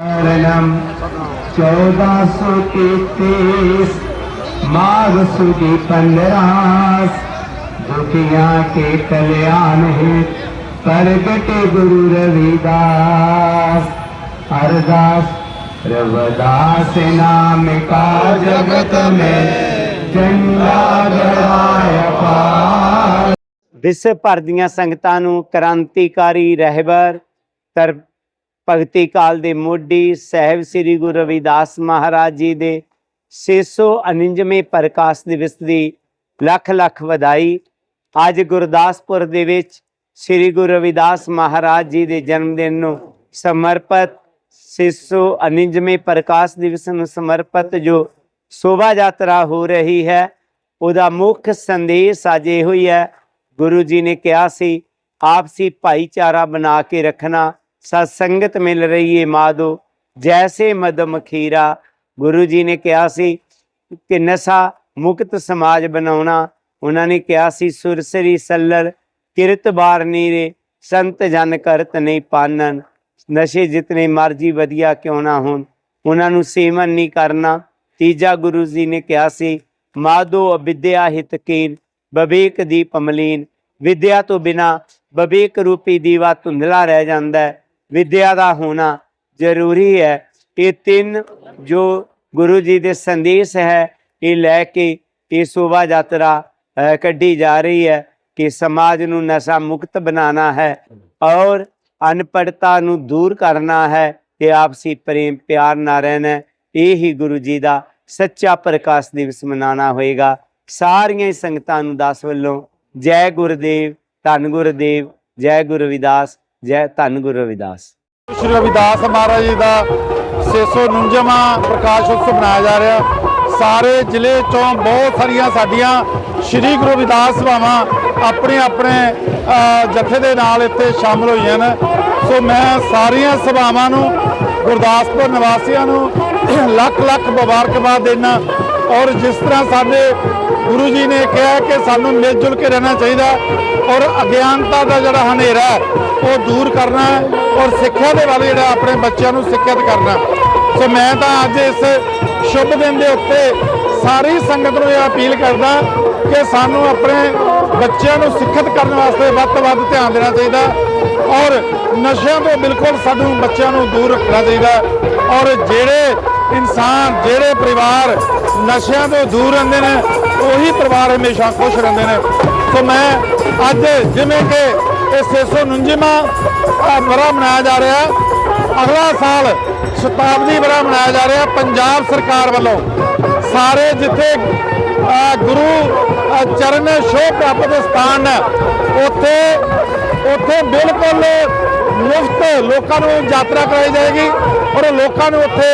शरणम चौदह सौ तैतीस माघ सुदी पंद्रह दुखिया के कल्याण हित प्रगटे गुरु रविदास अरदास रविदास नाम का जगत में झंडा गड़ाय पार ਵਿਸ਼ਵ ਭਰ ਦੀਆਂ ਸੰਗਤਾਂ ਨੂੰ ਕ੍ਰਾਂਤੀਕਾਰੀ ਰਹਿਬਰ ਤਰ ਭਗਤੀ ਕਾਲ ਦੇ ਮੋਢੀ ਸਹਿਬ ਸ੍ਰੀ ਗੁਰੂ ਰਵਿਦਾਸ ਮਹਾਰਾਜ ਜੀ ਦੇ 649ਵੇਂ ਪ੍ਰਕਾਸ਼ ਦਿਵਸ ਦੀ ਲੱਖ ਲੱਖ ਵਧਾਈ। ਅੱਜ ਗੁਰਦਾਸਪੁਰ ਦੇ ਵਿੱਚ ਸ੍ਰੀ ਗੁਰੂ ਰਵਿਦਾਸ ਮਹਾਰਾਜ ਜੀ ਦੇ ਜਨਮ ਦਿਨ ਨੂੰ ਸਮਰਪਿਤ 649ਵੇਂ ਪ੍ਰਕਾਸ਼ ਦਿਵਸ ਨੂੰ ਸਮਰਪਿਤ ਜੋ ਸ਼ੋਭਾ ਯਾਤਰਾ ਹੋ ਰਹੀ ਹੈ, ਉਹਦਾ ਮੁੱਖ ਸੰਦੇਸ਼ ਅੱਜ ਇਹੋ ਹੀ ਹੈ। ਗੁਰੂ ਜੀ ਨੇ ਕਿਹਾ ਸੀ ਆਪਸੀ ਭਾਈਚਾਰਾ ਬਣਾ ਕੇ ਰੱਖਣਾ। ਸਤ ਸੰਗਤ ਮਿਲ ਰਹੀ ਏ ਮਾਦੋ, ਜੈਸੇ ਮਦਮ ਖੀਰਾ। ਗੁਰੂ ਜੀ ਨੇ ਕਿਹਾ ਸੀ ਕਿ ਨਸ਼ਾ ਮੁਕਤ ਸਮਾਜ ਬਣਾਉਣਾ। ਉਹਨਾਂ ਨੇ ਕਿਹਾ ਸੀ ਸੁਰਸਰੀ ਸੱਲਰ, ਕਿਰਤ ਬਾਰ ਨੀਰੇ, ਸੰਤ ਜਨ ਕਰਤ ਨਹੀਂ ਪਾਨਨ। ਨਸ਼ੇ ਜਿਤਨੇ ਮਰਜ਼ੀ ਵਧੀਆ ਕਿਉਂ ਨਾ ਹੋਣ। ਉਹਨਾਂ ਨੂੰ ਸੇਵਨ ਨਹੀਂ ਕਰਨਾ। ਤੀਜਾ ਗੁਰੂ ਜੀ ਨੇ ਕਿਹਾ ਸੀ, ਮਾਦੋ ਅਵਿਦਿਆ ਹਿਤਕੀਨ ਬਵੇਕ ਦੀ ਪਮਲੀਨ ਵਿਦਿਆ ਤੋਂ ਬਿਨਾ ਬਵੇਕ ਰੂਪੀ ਦੀਵਾ ਧੁੰਦਲਾ ਰਹਿ ਜਾਂਦਾ ਹੈ। ਵਿਦਿਆ ਦਾ ਹੋਣਾ ਜ਼ਰੂਰੀ ਹੈ। ਇਹ ਤਿੰਨ ਜੋ ਗੁਰੂ ਜੀ ਦੇ ਸੰਦੇਸ਼ ਹੈ, ਇਹ ਲੈ ਕੇ ਇਹ ਸ਼ੋਭਾ ਯਾਤਰਾ ਕੱਢੀ ਜਾ ਰਹੀ ਹੈ ਕਿ ਸਮਾਜ ਨੂੰ ਨਸ਼ਾ ਮੁਕਤ ਬਣਾਉਣਾ ਹੈ ਔਰ ਅਨਪੜਤਾ ਨੂੰ ਦੂਰ ਕਰਨਾ ਹੈ ਤੇ ਆਪਸੀ ਪ੍ਰੇਮ ਪਿਆਰ ਨਾਲ ਰਹਿਣਾ ਇਹ ਹੀ ਗੁਰੂ ਜੀ ਦਾ ਸੱਚਾ ਪ੍ਰਕਾਸ਼ ਦਿਵਸ ਮਨਾਉਣਾ ਹੋਏਗਾ। ਸਾਰੀਆਂ ਹੀ ਸੰਗਤਾਂ ਨੂੰ ਦਾਸ ਵੱਲੋਂ ਜੈ ਗੁਰਦੇਵ, ਧੰਨ ਗੁਰਦੇਵ, ਜੈ ਗੁਰੂ ਰਵਿਦਾਸ ਜੈ ਧੰਨ ਗੁਰੂ ਰਵਿਦਾਸ। ਸ਼੍ਰੀ ਰਵਿਦਾਸ ਮਹਾਰਾਜ ਜੀ ਦਾ 649ਵਾਂ ਪ੍ਰਕਾਸ਼ ਉਤਸਵ ਮਨਾਇਆ ਜਾ ਰਿਹਾ। ਸਾਰੇ ਜ਼ਿਲ੍ਹੇ ਚੋਂ ਬਹੁਤ ਸਾਰੀਆਂ ਸਾਡੀਆਂ ਸ਼੍ਰੀ ਗੁਰੂ ਰਵਿਦਾਸ ਸਭਾਵਾਂ ਆਪਣੇ ਆਪਣੇ ਜਥੇ ਦੇ ਨਾਲ ਇੱਥੇ ਸ਼ਾਮਲ ਹੋਈਆਂ ਨੇ। ਸੋ ਮੈਂ ਸਾਰੀਆਂ ਸਭਾਵਾਂ ਨੂੰ, ਗੁਰਦਾਸਪੁਰ ਨਿਵਾਸੀਆਂ ਨੂੰ, ਲੱਖ ਲੱਖ ਮੁਬਾਰਕਬਾਦ ਦੇਣਾ ਔਰ ਜਿਸ ਤਰ੍ਹਾਂ ਸਾਡੇ ਗੁਰੂ ਜੀ ਨੇ ਕਿਹਾ ਕਿ ਸਾਨੂੰ ਮਿਲ ਜੁਲ ਕੇ ਰਹਿਣਾ ਚਾਹੀਦਾ ਔਰ ਅਗਿਆਨਤਾ ਦਾ ਜਿਹੜਾ ਹਨੇਰਾ ਉਹ ਦੂਰ ਕਰਨਾ ਔਰ ਸਿੱਖਿਆ ਦੇ ਵੱਲ ਜਿਹੜਾ ਆਪਣੇ ਬੱਚਿਆਂ ਨੂੰ ਸਿੱਖਿਅਤ ਕਰਨਾ ਸੋ ਮੈਂ ਤਾਂ ਅੱਜ ਇਸ ਸ਼ੁਭ ਦਿਨ ਦੇ ਉੱਤੇ ਸਾਰੀ ਸੰਗਤ ਨੂੰ ਇਹ ਅਪੀਲ ਕਰਦਾ ਕਿ ਸਾਨੂੰ ਆਪਣੇ ਬੱਚਿਆਂ ਨੂੰ ਸਿੱਖਿਅਤ ਕਰਨ ਵਾਸਤੇ ਵੱਧ ਤੋਂ ਵੱਧ ਧਿਆਨ ਦੇਣਾ ਚਾਹੀਦਾ ਔਰ ਨਸ਼ਿਆਂ ਤੋਂ ਬਿਲਕੁਲ ਸਾਨੂੰ ਬੱਚਿਆਂ ਨੂੰ ਦੂਰ ਰੱਖਣਾ ਚਾਹੀਦਾ ਔਰ ਜਿਹੜੇ ਇਨਸਾਨ, ਜਿਹੜੇ ਪਰਿਵਾਰ ਨਸ਼ਿਆਂ ਤੋਂ ਦੂਰ ਰਹਿੰਦੇ ਨੇ ਪਰਿਵਾਰ ਹਮੇਸ਼ਾ ਖੁਸ਼ ਰਹਿੰਦੇ ਨੇ। ਸੋ ਮੈਂ ਅੱਜ ਜਿਵੇਂ ਕਿ ਇਹ 649ਵਾਂ ਵਰਾ ਮਨਾਇਆ ਜਾ ਰਿਹਾ। ਅਗਲਾ ਸਾਲ ਸ਼ਤਾਬਦੀ ਵਰਾ ਮਨਾਇਆ ਜਾ ਰਿਹਾ ਪੰਜਾਬ ਸਰਕਾਰ ਵੱਲੋਂ। ਸਾਰੇ ਜਿੱਥੇ ਗੁਰੂ ਚਰਨ ਛੋਹ ਪ੍ਰਾਪਤ ਸਥਾਨ ਹੈ, ਉੱਥੇ ਉੱਥੇ ਬਿਲਕੁਲ ਮੁਫਤ ਲੋਕਾਂ ਨੂੰ ਯਾਤਰਾ ਕਰਾਈ ਜਾਏਗੀ ਔਰ ਲੋਕਾਂ ਨੂੰ ਉੱਥੇ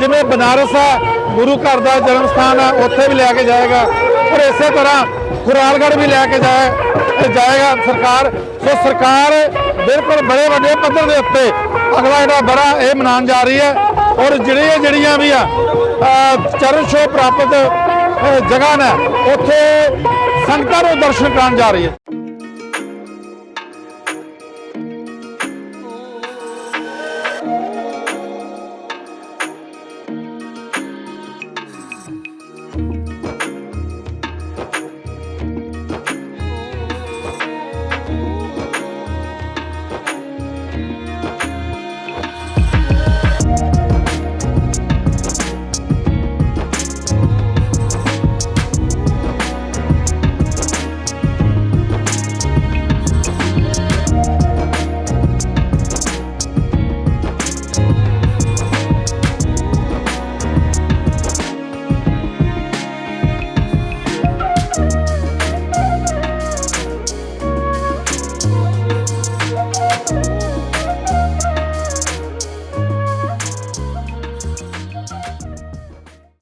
ਜਿਵੇਂ ਬਨਾਰਸ ਹੈ, ਗੁਰੂ ਘਰ ਦਾ ਜਨਮ ਸਥਾਨ ਹੈ, ਉੱਥੇ ਵੀ ਲੈ ਕੇ ਜਾਏਗਾ। ਔਰ ਇਸੇ ਤਰ੍ਹਾਂ ਖੁਰਾਲਗੜ੍ਹ ਵੀ ਲੈ ਕੇ ਜਾਏ ਜਾਏਗਾ ਸਰਕਾਰ। ਸੋ ਸਰਕਾਰ ਬਿਲਕੁਲ ਬੜੇ ਵੱਡੇ ਪੱਧਰ ਦੇ ਉੱਤੇ ਅਗਲਾ ਜਿਹੜਾ ਬੜਾ ਇਹ ਮਨਾਉਣ ਜਾ ਰਹੀ ਹੈ। ਔਰ ਜਿਹੜੀਆਂ ਜਿਹੜੀਆਂ ਵੀ ਆ ਚਰਨ ਸ਼ੋ ਪ੍ਰਾਪਤ ਜਗ੍ਹਾ ਨੇ, ਉੱਥੇ ਸੰਗਤਾਂ ਨੂੰ ਦਰਸ਼ਨ ਕਰਨ ਜਾ ਰਹੀ ਹੈ।